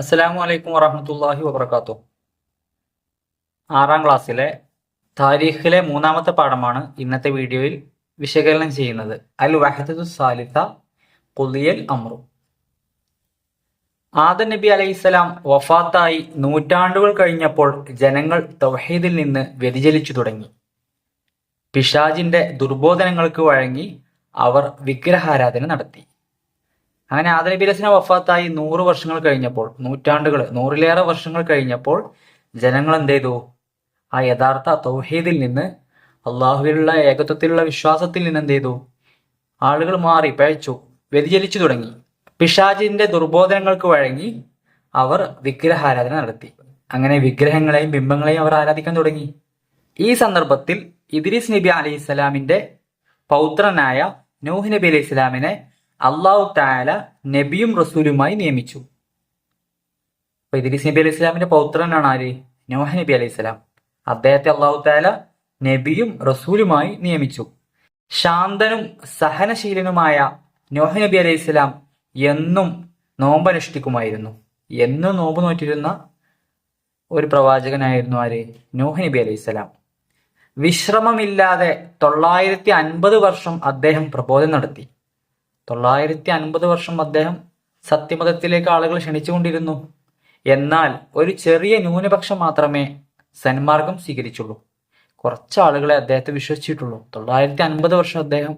അസ്സലാമു അലൈക്കും വറഹമത്തല്ലാഹി വബർക്കാത്തു ആറാം ക്ലാസ്സിലെ താരീഖിലെ മൂന്നാമത്തെ പാഠമാണ് ഇന്നത്തെ വീഡിയോയിൽ വിശകലനം ചെയ്യുന്നത്. അൽ വഹദത്തു സാലിത്ത കുലിയൽ അമ്രു ആദ നബി അലൈഹിസ്സലാം വഫാത്തായി നൂറ്റാണ്ടുകൾ കഴിഞ്ഞപ്പോൾ ജനങ്ങൾ തൗഹീദിൽ നിന്ന് വ്യതിചലിച്ചു തുടങ്ങി. പിഷാജിന്റെ ദുർബോധനങ്ങൾക്ക് വഴങ്ങി അവർ വിഗ്രഹാരാധന നടത്തി. അങ്ങനെ ആദം നബി വഫാത്തായി നൂറ് വർഷങ്ങൾ കഴിഞ്ഞപ്പോൾ നൂറ്റാണ്ടുകൾ നൂറിലേറെ വർഷങ്ങൾ കഴിഞ്ഞപ്പോൾ ജനങ്ങൾ എന്ത് ചെയ്തു ആ യഥാർത്ഥ തൗഹീദിൽ നിന്ന് അള്ളാഹുവിലുള്ള ഏകത്വത്തിലുള്ള വിശ്വാസത്തിൽ നിന്ന് എന്ത് ചെയ്തു ആളുകൾ മാറി പഴച്ചു വ്യതിചലിച്ചു തുടങ്ങി. പിഷാജിന്റെ ദുർബോധനങ്ങൾക്ക് വഴങ്ങി അവർ വിഗ്രഹാരാധന നടത്തി. അങ്ങനെ വിഗ്രഹങ്ങളെയും ബിംബങ്ങളെയും അവർ ആരാധിക്കാൻ തുടങ്ങി. ഈ സന്ദർഭത്തിൽ ഇദ്രീസ് നബി അലൈഹി സ്വലാമിന്റെ പൗത്രനായ നൂഹ് നബി അലൈഹി സ്വലാമിനെ അള്ളാഹു താല നബിയും റസൂലുമായി നിയമിച്ചു. അപ്പൊ ഇദ്രീസ് നബി അലൈഹി സ്വലാമിന്റെ പൗത്രനാണ് ആര്? നോഹ നബി അലൈഹി സ്വലാം. അദ്ദേഹത്തെ അള്ളാഹു താല നബിയും റസൂലുമായി നിയമിച്ചു. ശാന്തനും സഹനശീലനുമായ നോഹ നബി അലൈഹി സ്വലാം എന്നും നോമ്പനുഷ്ഠിക്കുമായിരുന്നു എന്നും നോമ്പ് നോറ്റിരുന്ന ഒരു പ്രവാചകനായിരുന്നു ആര്? നോഹ നബി അലൈഹി സ്വലാം. വിശ്രമമില്ലാതെ തൊള്ളായിരത്തി അൻപത് വർഷം അദ്ദേഹം പ്രബോധനം നടത്തി. തൊള്ളായിരത്തി അൻപത് വർഷം അദ്ദേഹം സത്യമതത്തിലേക്ക് ആളുകൾ ക്ഷണിച്ചുകൊണ്ടിരുന്നു. എന്നാൽ ഒരു ചെറിയ ന്യൂനപക്ഷം മാത്രമേ സന്മാർഗം സ്വീകരിച്ചുള്ളൂ. കുറച്ച് ആളുകളെ അദ്ദേഹത്തെ വിശ്വസിച്ചിട്ടുള്ളൂ. തൊള്ളായിരത്തി അൻപത് വർഷം അദ്ദേഹം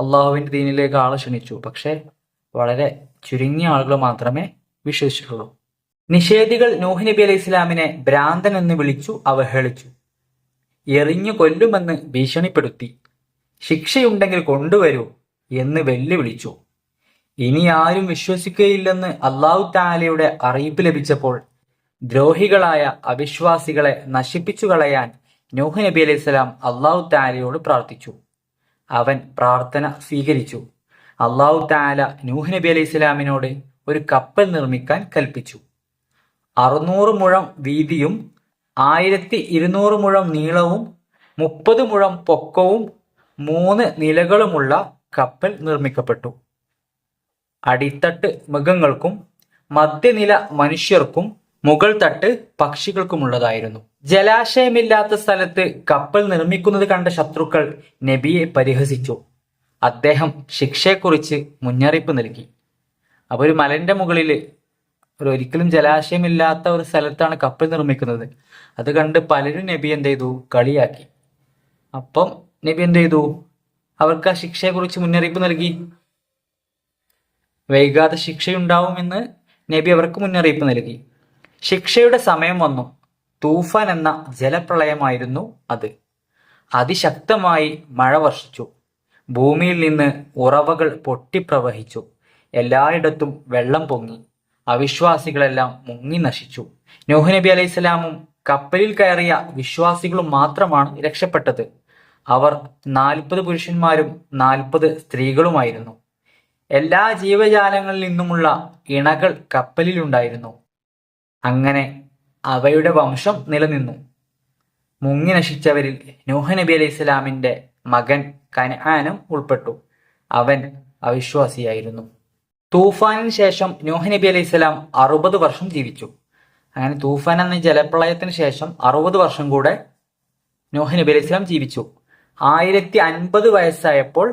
അള്ളാഹുവിന്റെ ദീനിലേക്ക് ആളെ ക്ഷണിച്ചു. പക്ഷേ വളരെ ചുരുങ്ങിയ ആളുകൾ മാത്രമേ വിശ്വസിച്ചിട്ടുള്ളൂ. നിഷേധികൾ നൂഹ് നബി അലൈഹി ഇസ്ലാമിനെ ഭ്രാന്തൻ എന്ന് വിളിച്ചു അവഹേളിച്ചു. എറിഞ്ഞു കൊല്ലുമെന്ന് ഭീഷണിപ്പെടുത്തി. ശിക്ഷയുണ്ടെങ്കിൽ കൊണ്ടുവരൂ. എന്ന് വെല്ലുവിളിച്ചു. ഇനി ആരും വിശ്വസിക്കുകയില്ലെന്ന് അള്ളാഹു താലയുടെ അറിയിപ്പ് ലഭിച്ചപ്പോൾ ദ്രോഹികളായ അവിശ്വാസികളെ നശിപ്പിച്ചു കളയാൻ നൂഹ് നബി അലൈഹി സ്വലാം അള്ളാഹു താലയോട് പ്രാർത്ഥിച്ചു. അവൻ പ്രാർത്ഥന സ്വീകരിച്ചു. അള്ളാഹു താല നൂഹ് നബി അലൈഹി സ്വലാമിനോട് ഒരു കപ്പൽ നിർമ്മിക്കാൻ കൽപ്പിച്ചു. അറുന്നൂറ് മുഴം വീതിയും ആയിരത്തി ഇരുന്നൂറ് മുഴം നീളവും മുപ്പത് മുഴം പൊക്കവും മൂന്ന് നിലകളുമുള്ള കപ്പൽ നിർമ്മിക്കപ്പെട്ടു. അടിത്തട്ട് മൃഗങ്ങൾക്കും മധ്യനില മനുഷ്യർക്കും മുകൾ തട്ട് പക്ഷികൾക്കുമുള്ളതായിരുന്നു. ജലാശയമില്ലാത്ത സ്ഥലത്ത് കപ്പൽ നിർമ്മിക്കുന്നത് കണ്ട ശത്രുക്കൾ നബിയെ പരിഹസിച്ചു. അദ്ദേഹം ശിക്ഷയെക്കുറിച്ച് മുന്നറിയിപ്പ് നൽകി. അപ്പൊ ഒരു മലന്റെ മുകളിൽ ഒരു ഒരിക്കലും ജലാശയമില്ലാത്ത ഒരു സ്ഥലത്താണ് കപ്പൽ നിർമ്മിക്കുന്നത്. അത് കണ്ട് പലരും നബി എന്ത് ചെയ്തു? കളിയാക്കി. അപ്പം നബി എന്ത് ചെയ്തു? അവർക്ക് ആ ശിക്ഷയെക്കുറിച്ച് മുന്നറിയിപ്പ് നൽകി. വൈകാതെ ശിക്ഷയുണ്ടാവുമെന്ന് നബി അവർക്ക് മുന്നറിയിപ്പ് നൽകി. ശിക്ഷയുടെ സമയം വന്നു. തൂഫാൻ എന്ന ജലപ്രളയമായിരുന്നു അത്. അതിശക്തമായി മഴ വർഷിച്ചു. ഭൂമിയിൽ നിന്ന് ഉറവകൾ പൊട്ടിപ്രവഹിച്ചു. എല്ലായിടത്തും വെള്ളം പൊങ്ങി. അവിശ്വാസികളെല്ലാം മുങ്ങി നശിച്ചു. നൂഹ് നബി അലൈഹിസ്സലാമും കപ്പലിൽ കയറിയ വിശ്വാസികളും മാത്രമാണ് രക്ഷപ്പെട്ടത്. അവർ നാൽപ്പത് പുരുഷന്മാരും നാൽപ്പത് സ്ത്രീകളുമായിരുന്നു. എല്ലാ ജീവജാലങ്ങളിൽ നിന്നുമുള്ള ഇണകൾ കപ്പലിലുണ്ടായിരുന്നു. അങ്ങനെ അവയുടെ വംശം നിലനിന്നു. മുങ്ങി നശിച്ചവരിൽ നൂഹ നബി അലൈഹി സ്വലാമിന്റെ മകൻ കനആനും ഉൾപ്പെട്ടു. അവൻ അവിശ്വാസിയായിരുന്നു. തൂഫാനിന് ശേഷം നൂഹ് നബി അലൈഹി സ്വലാം അറുപത് വർഷം ജീവിച്ചു. അങ്ങനെ തൂഫാൻ എന്ന ജലപ്രളയത്തിന് ശേഷം അറുപത് വർഷം കൂടെ നൂഹ് നബി അലൈഹി സ്വലാം ജീവിച്ചു. ആയിരത്തി അൻപത് വയസ്സായപ്പോൾ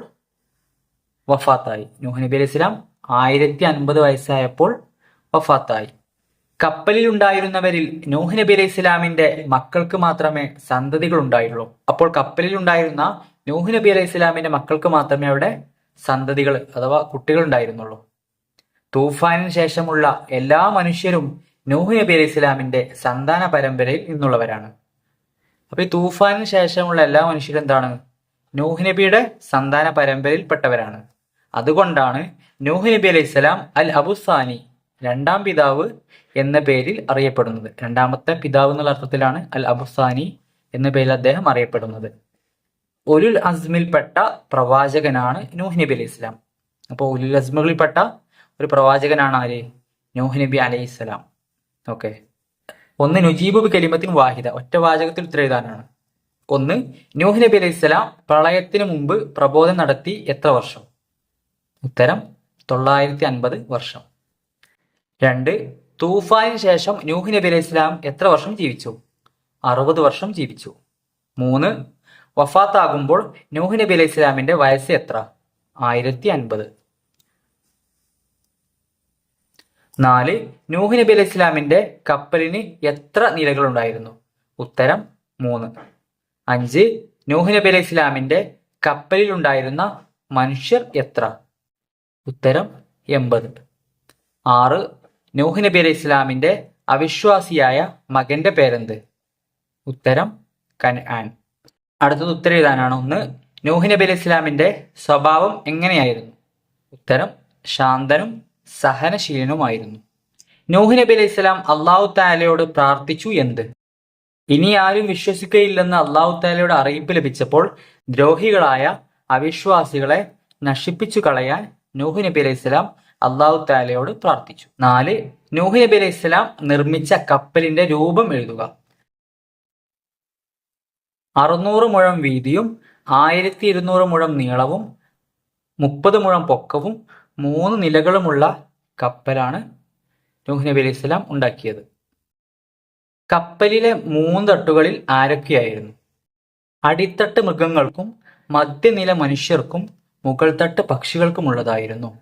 വഫാത്തായി. നൂഹ് നബി അലൈഹി സ്വലാം ആയിരത്തി അൻപത് വയസ്സായപ്പോൾ വഫാത്തായി. കപ്പലിൽ ഉണ്ടായിരുന്നവരിൽ നൂഹ് നബി അലൈഹി സ്വലാമിന്റെ മക്കൾക്ക് മാത്രമേ സന്തതികൾ ഉണ്ടായുള്ളൂ അപ്പോൾ കപ്പലിൽ ഉണ്ടായിരുന്ന നൂഹ് നബി അലൈഹി സ്വലാമിന്റെ മക്കൾക്ക് മാത്രമേ അവിടെ സന്തതികൾ അഥവാ കുട്ടികൾ ഉണ്ടായിരുന്നുള്ളൂ. തൂഫാനിന് ശേഷമുള്ള എല്ലാ മനുഷ്യരും നൂഹ് നബി അലൈഹി സ്വലാമിന്റെ സന്താന പരമ്പരയിൽ നിന്നുള്ളവരാണ്. അപ്പൊ ഈ തൂഫാനിന് ശേഷമുള്ള എല്ലാ മനുഷ്യരും എന്താണ്? നൂഹ് നബിയുടെ സന്താന പരമ്പരയിൽപ്പെട്ടവരാണ്. അതുകൊണ്ടാണ് നൂഹ് നബി അലൈഹി സ്വലാം അൽ അബുസാനി രണ്ടാം പിതാവ് എന്ന പേരിൽ അറിയപ്പെടുന്നത്. രണ്ടാമത്തെ പിതാവ് എന്നുള്ള അർത്ഥത്തിലാണ് അൽ അബുസാനി എന്ന പേരിൽ അദ്ദേഹം അറിയപ്പെടുന്നത്. ഉലുൽ അസ്മിൽപ്പെട്ട പ്രവാചകനാണ് നൂഹ് നബി അലൈഹി സ്വലാം. അപ്പോൾ ഉലുൽ അസ്മുകളിൽപ്പെട്ട ഒരു പ്രവാചകനാണ് ആര്? നൂഹ് നബി അലൈഹി സ്വലാം. ഓക്കെ. ഒന്ന് നുജീബ് കലിമത്തിൻ വാഹിദ. ഒറ്റ വാചകത്തിൽ ഉത്തരം എഴുതാനാണ്. ഒന്ന് നൂഹ് നബി അലൈഹി സ്വലാം പ്രളയത്തിന് മുമ്പ് പ്രബോധനം നടത്തി എത്ര വർഷം? ഉത്തരം തൊള്ളായിരത്തി അൻപത് വർഷം. രണ്ട് തൂഫാനിന് ശേഷം നൂഹ് നബി അലൈഹി സ്വലാം എത്ര വർഷം ജീവിച്ചു? അറുപത് വർഷം ജീവിച്ചു. മൂന്ന് വഫാത്താകുമ്പോൾ നൂഹ് നബി അലൈഹി സ്വലാമിന്റെ വയസ്സ് എത്ര? ആയിരത്തി അൻപത് നാല് നൂഹ് നബി അലൈഹി ഇസ്ലാമിന്റെ കപ്പലിന് എത്ര നിലകളുണ്ടായിരുന്നു? ഉത്തരം മൂന്ന്. അഞ്ച് നൂഹ് നബി അലൈഹി ഇസ്ലാമിന്റെ കപ്പലിലുണ്ടായിരുന്ന മനുഷ്യർ എത്ര? ഉത്തരം എൺപത്. ആറ് നൂഹ് നബി അലൈഹി ഇസ്ലാമിന്റെ അവിശ്വാസിയായ മകന്റെ പേരെന്ത്? ഉത്തരം കൻആൻ. അടുത്തത് ഉത്തരം എഴുതാനാണ്. ഒന്ന് നൂഹ് നബി അലൈഹി ഇസ്ലാമിന്റെ സ്വഭാവം എങ്ങനെയായിരുന്നു? ഉത്തരം ശാന്തനും സഹനശീലനുമായിരുന്നു. നൂഹ് നബി അലൈഹി സ്വലാം അള്ളാഹു താലയോട് പ്രാർത്ഥിച്ചു എന്ത്? ഇനി ആരും വിശ്വസിക്കുകയില്ലെന്ന് അള്ളാഹു താലയുടെ അറിയിപ്പ് ലഭിച്ചപ്പോൾ ദ്രോഹികളായ അവിശ്വാസികളെ നശിപ്പിച്ചു കളയാൻ നൂഹ് നബി അലൈഹി സ്വലാം അള്ളാഹു താലയോട് പ്രാർത്ഥിച്ചു. നാല് നൂഹ് നബി അലൈഹി സ്വലാം നിർമ്മിച്ച കപ്പലിന്റെ രൂപം എഴുതുക. അറുന്നൂറ് മുഴം വീതിയും ആയിരത്തി ഇരുന്നൂറ് മുഴം നീളവും മുപ്പത് മുഴം പൊക്കവും മൂന്ന് നിലകളുമുള്ള കപ്പലാണ് നൂഹ് നബി അലൈഹി സ്വലാം ഉണ്ടാക്കിയത്. കപ്പലിലെ മൂന്ന് തട്ടുകളിൽ ആരൊക്കെയായിരുന്നു? അടിത്തട്ട് മൃഗങ്ങൾക്കും മധ്യനില മനുഷ്യർക്കും മുകൾത്തട്ട് പക്ഷികൾക്കുമുള്ളതായിരുന്നു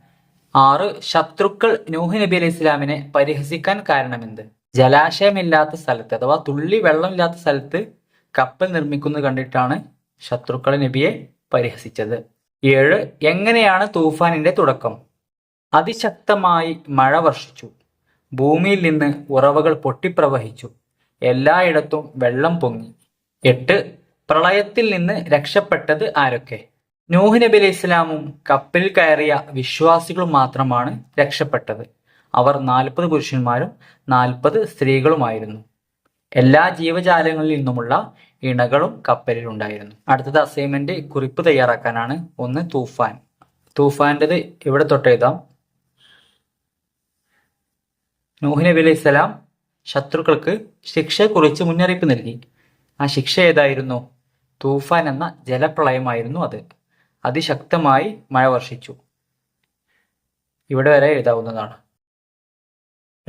ആറ് ശത്രുക്കൾ നൂഹ് നബി അലൈഹി ഇസ്ലാമിനെ പരിഹസിക്കാൻ കാരണമെന്ത്? ജലാശയമില്ലാത്ത സ്ഥലത്ത് അഥവാ തുള്ളി വെള്ളമില്ലാത്ത സ്ഥലത്ത് കപ്പൽ നിർമ്മിക്കുന്നത് കണ്ടിട്ടാണ് ശത്രുക്കൾ നബിയെ പരിഹസിച്ചത്. ഏഴ് എങ്ങനെയാണ് തൂഫാനിന്റെ തുടക്കം? അതിശക്തമായി മഴ വർഷിച്ചു. ഭൂമിയിൽ നിന്ന് ഉറവകൾ പൊട്ടിപ്രവഹിച്ചു. എല്ലായിടത്തും വെള്ളം പൊങ്ങി. എട്ട് പ്രളയത്തിൽ നിന്ന് രക്ഷപ്പെട്ടത് ആരൊക്കെ? നൂഹ് നബി അലൈഹി ഇസ്ലാമും കപ്പലിൽ കയറിയ വിശ്വാസികളും മാത്രമാണ് രക്ഷപ്പെട്ടത്. അവർ നാൽപ്പത് പുരുഷന്മാരും നാൽപ്പത് സ്ത്രീകളുമായിരുന്നു. എല്ലാ ജീവജാലങ്ങളിൽ നിന്നുമുള്ള ഇണകളും കപ്പലിൽ ഉണ്ടായിരുന്നു. അടുത്തത് അസൈൻമെന്റ് കുറിപ്പ് തയ്യാറാക്കാനാണ്. ഒന്ന് തൂഫാൻ. തൂഫാന്റെത് ഇവിടെ തൊട്ടെഴുതാം നൂഹ് നബി അലൈഹി സ്വലാം ശത്രുക്കൾക്ക് ശിക്ഷയെക്കുറിച്ച് മുന്നറിയിപ്പ് നൽകി. ആ ശിക്ഷ ഏതായിരുന്നു? തൂഫാൻ എന്ന ജലപ്രളയമായിരുന്നു അത്. അതിശക്തമായി മഴ വർഷിച്ചു. ഇവിടെ വരെ എഴുതാവുന്നതാണ്.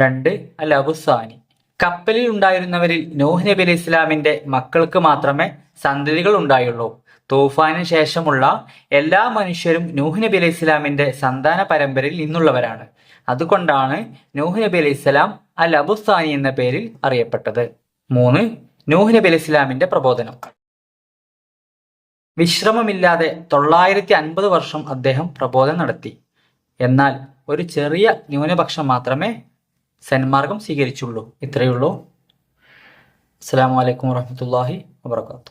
രണ്ട് അൽ അബുസാനി കപ്പലിൽ ഉണ്ടായിരുന്നവരിൽ നൂഹ് നബി അലൈഹി ഇസ്ലാമിന്റെ മക്കൾക്ക് മാത്രമേ സന്തതികൾ ഉണ്ടായുള്ളൂ. തൂഫാനിന് ശേഷമുള്ള എല്ലാ മനുഷ്യരും നൂഹ് നബി അലൈഹി ഇസ്ലാമിന്റെ സന്താന പരമ്പരയിൽ നിന്നുള്ളവരാണ്. അതുകൊണ്ടാണ് നൂഹ് നബി അലൈഹി സ്വലാം അൽ അബുസാനി എന്ന പേരിൽ അറിയപ്പെട്ടത്. മൂന്ന് നൂഹ് നബി അലൈഹി സ്വലാമിന്റെ പ്രബോധനം. വിശ്രമമില്ലാതെ തൊള്ളായിരത്തി അൻപത് വർഷം അദ്ദേഹം പ്രബോധനം നടത്തി. എന്നാൽ ഒരു ചെറിയ ന്യൂനപക്ഷം മാത്രമേ സന്മാർഗം സ്വീകരിച്ചുള്ളൂ. ഇത്രയുള്ളൂ അസ്സാം വലൈക്കും വാഹമത്തല്ലാഹി വാത്തു